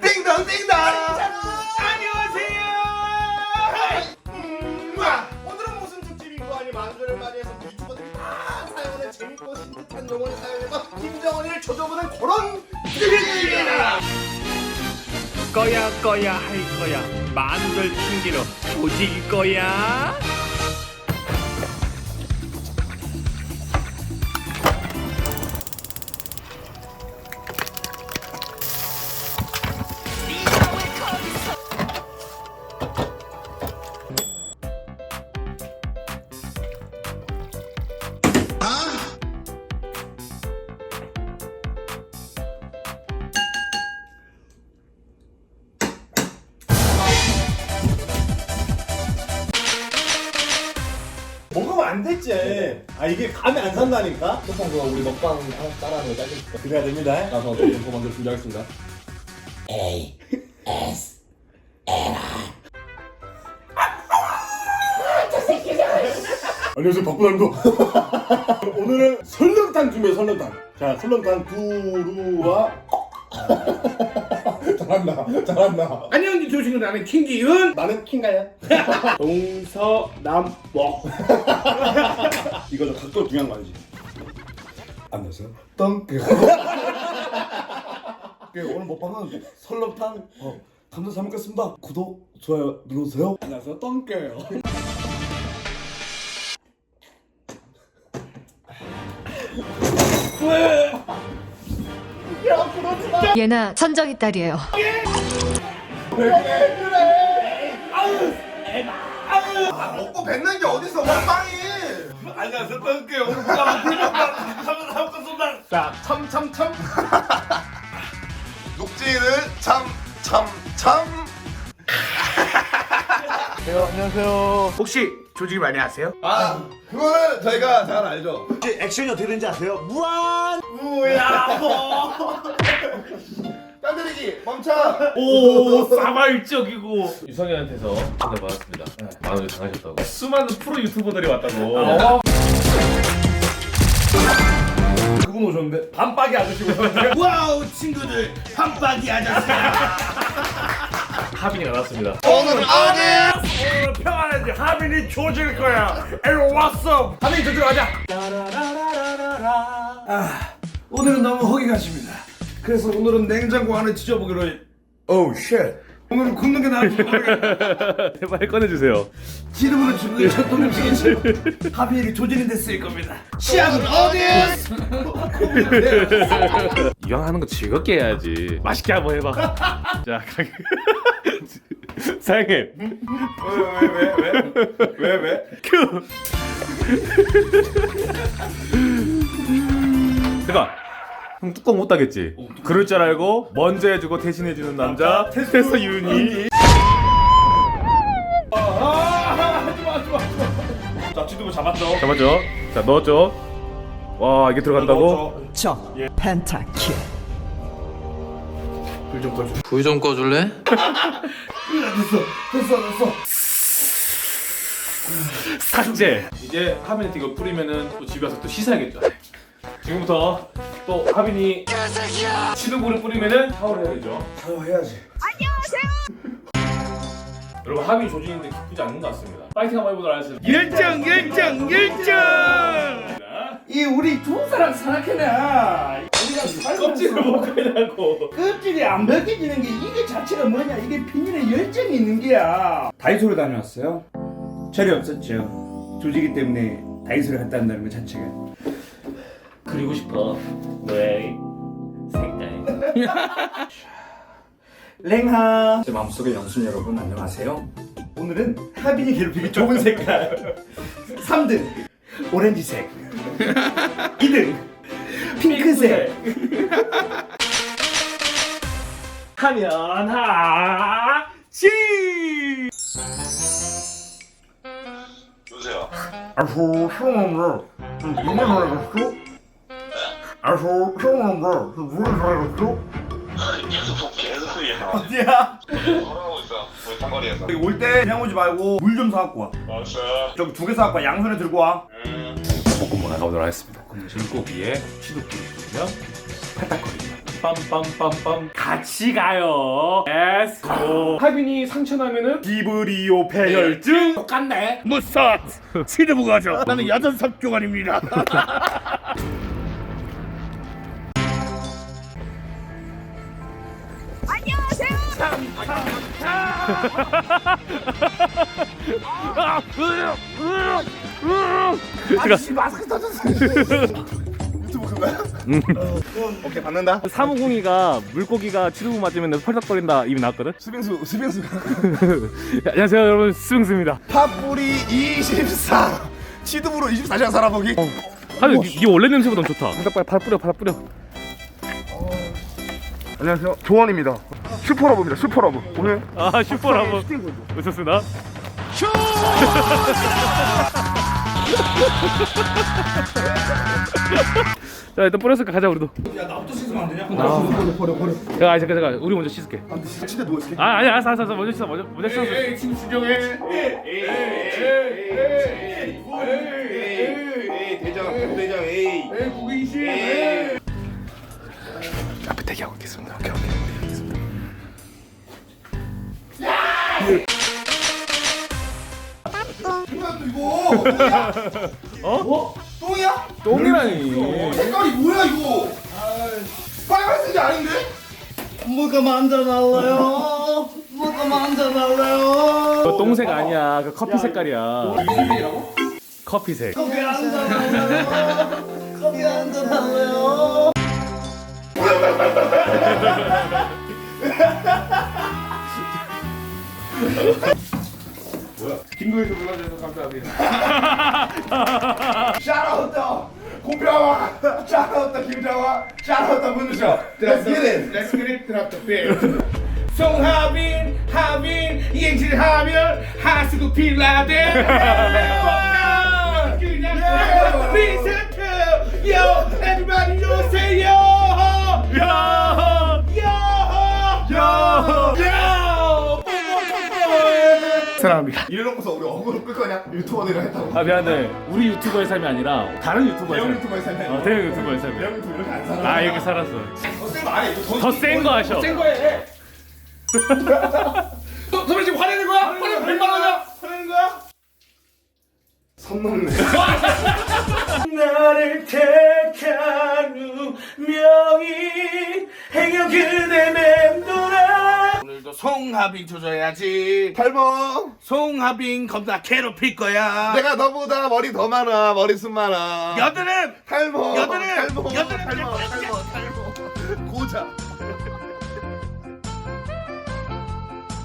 띵동 띵동. 안녕하세요. 우와, 오늘은 무슨 특집인고 아니 만두를 맞이해서 유튜버들이 다 사용하는 재밌고 신듯한 용어를 사용해서 김정은이를 조져보는 그런 특집입니다. 거야 거야 할 거야 만들 핑계로 조질 거야. 안 됐지. 아 이게 감이 안 산다니까. 소통 그거 우리 먹방 하나 따라하는 거 짧게 줄까? 그래야 됩니다. 나서 소통 먼저 준비하겠습니다. 안녕하세요 박부장도. 오늘은 설렁탕 준비해 설렁탕. 자 설렁탕 두루와 잘한다 잘한다. 안녕 조식은 나는 킹기은 나는 킹가야. 동서남북. 이거 저 각도 중요한 거 알지? 안녕하세요. 덩크. 예, 오늘 먹방은 설렁탕 어, 감자 잘 먹겠습니다. 구독 좋아요 눌러주세요. 안녕하세요 덩크예요. 예나 천정이 딸이에요. 아, 먹고 뱉는 게 어딨어 먹방이. 안녕하세요 덩크요. 오늘 뭐가 불명만 감사 잘 참참 참. 혹시 조직 많이 하세요? 아, 그거는 저희가 잘 알죠. 액션이 어떻게 되는지 아세요? 무한. 뭐야 뭐. 딴드리기 멈춰. 오 싸발적이고 유성현한테서 전화 받았습니다. 만 원을 당하셨다고. 수많은 프로 유튜버들이 왔다고. 그분 오셨는데 반박이 아저씨 오셨는데. 와우 친구들 한바기 아저씨야. 하빈이가 나왔습니다. 오늘은 어디? 오늘 평안하지 하빈이 조질 거야. 에로 왔어. 하빈이 조질 가자. 오늘은 너무 허기 가십니다. 그래서 오늘은 냉장고 안에 뒤져보기로 해. 오우 쉣. 오늘은 굽는 게 나을지 모르겠네. 빨리 꺼내주세요. 지름으로 죽는 전통 음식이죠. 하비에게 조진인데 쓰일 겁니다. 시합은 어디? 이왕 하는 거 즐겁게 해야지. 맛있게 한번 해봐. 자, 가- 사장님. 왜 왜? 큐. 잠깐. 형 뚜껑 못 따겠지? 그럴 줄 알고 먼저 해주고 대신해주는 남자 테스터 윤이. 자 지도부 잡았죠. 잡았죠? 자 넣었죠? 와 이게 들어간다고? 적 펜타킬 불좀 꺼줄래? 삭제. 이제 하빈한테 이거 뿌리면은 또 집에 가서 또 씻어야겠죠. 지금부터 또 하빈이 치누구를 뿌리면은 샤워를 해야 되죠. 샤워해야지. 여러분 하빈 조진인데 기쁘지 않는 것 같습니다. 파이팅 한번 해보도록 하겠습니다. 열정 열정 열정. 이 우리 두 사람 사랑해나. 껍질을 못 가냐고. 껍질이 안 벗겨지는 게 이게 자체가 뭐냐? 이게 비닐에 열정이 있는 게야. 다이소를 다녀왔어요. 철이 없었죠. 조지기 때문에 다이소를 갔다 온다는 것 자체가. 그리고 싶어 너의 생딸. 랭하. 제 마음속의 영순 여러분 안녕하세요. 오늘은 하빈이 괴롭히기 좋은 색깔 3등 오렌지색 2등 핑크색 하면 하지. 여보세요. 아소 시원한데 누가 잘했어? 아소 시원한데 누가 잘했어? 계속 개소리야. 어디야? 걸어가고 있어. 우리 상거리에서. 여기 올때 그냥 오지 말고 물 좀 사갖고 와 알았어. 저기 두 개 사갖고 와 양손에 들고 와 볶음밥 나가보도록 하겠습니다. 볶음 질고기에 치두기를 뿌리면 팔딱거립니다. 빰빰빰빰 같이 가요. Let's go. 하빈이 상처 나면은 기브리오 배혈증 똑같네. 무사 치료부 가죠. 나는 야전 삽교관입니다. 아저씨 마스크 써줬어요. 유튜브 그거야? 오케이 받는다. 사무공이가 물고기가 치료부 맞으면 펄떡거린다 이미 나왔거든. 수빙수 수빙수. 안녕하세요 여러분 스빙스입니다. 팥뿌리 24. 치드브로 24시간 살아보기. 아 이게 원래 냄새보다 좋다. 발 뿌려 발 뿌려. 안녕하세요. 조원입니다. 슈퍼러브입니다. 슈퍼러브. 오늘 아 슈퍼라고 오셨습니다. 자 일단 뿌렸으니까 가자 우리도. 야 나부터 씻으면 안 되냐? 버려 버려 버려. 야 아니 잠깐 잠깐 우리 먼저 씻을게. 안 돼 진짜 누워 있을게. 아 아니 알았어 알았어 알았어. 먼저 씻어 먼저 먼저 씻어. 에이 지금 진정해. 에이 에이 에이 에이 대기하고 있겠습니다. 오케이 오케이. 뭐야 또 이거? 어? 똥이야? 똥이라니. 색깔이 뭐야 이거? 빨간색이 아닌데? 뭐가 만져달래요? 뭐가 만져달래요? 그 똥색 아니야. 그 커피 색깔이야. 커피색. 커피 한잔달래요? 커피 한잔달래요? 김구에서 불러주셔서 감사합니다. 샤라웃다 고병아! 샤라웃다 김정아! 샤라웃다 문주셔. Let's get it. Let's get it. 드랍 더 빌. 송하빈 하빈 이행실 하면 하수구 필라데. 그냥 리세트 Yo 사랑합니다 이래놓고서 우리 어그로 끌 거냐 유튜버들이랑 했다고 아 미안해. 우리 유튜버의 삶이 아니라 다른 유튜버의 대형 삶. 유튜버의 삶이 어, 대형 유튜버의 삶. 대형 유튜버 이렇게 안 살아 아 이렇게 살았어. 더센거 안해 더센 거 하셔. 센 거에 송하빈 조져야지. 탈모! 송하빈 겁나 괴롭힐 거야. 내가 너보다 머리 더 많아 머리숱 많아. 여드름! 탈모 여드름! 탈모 여드름! 탈모 탈모 탈모. 고자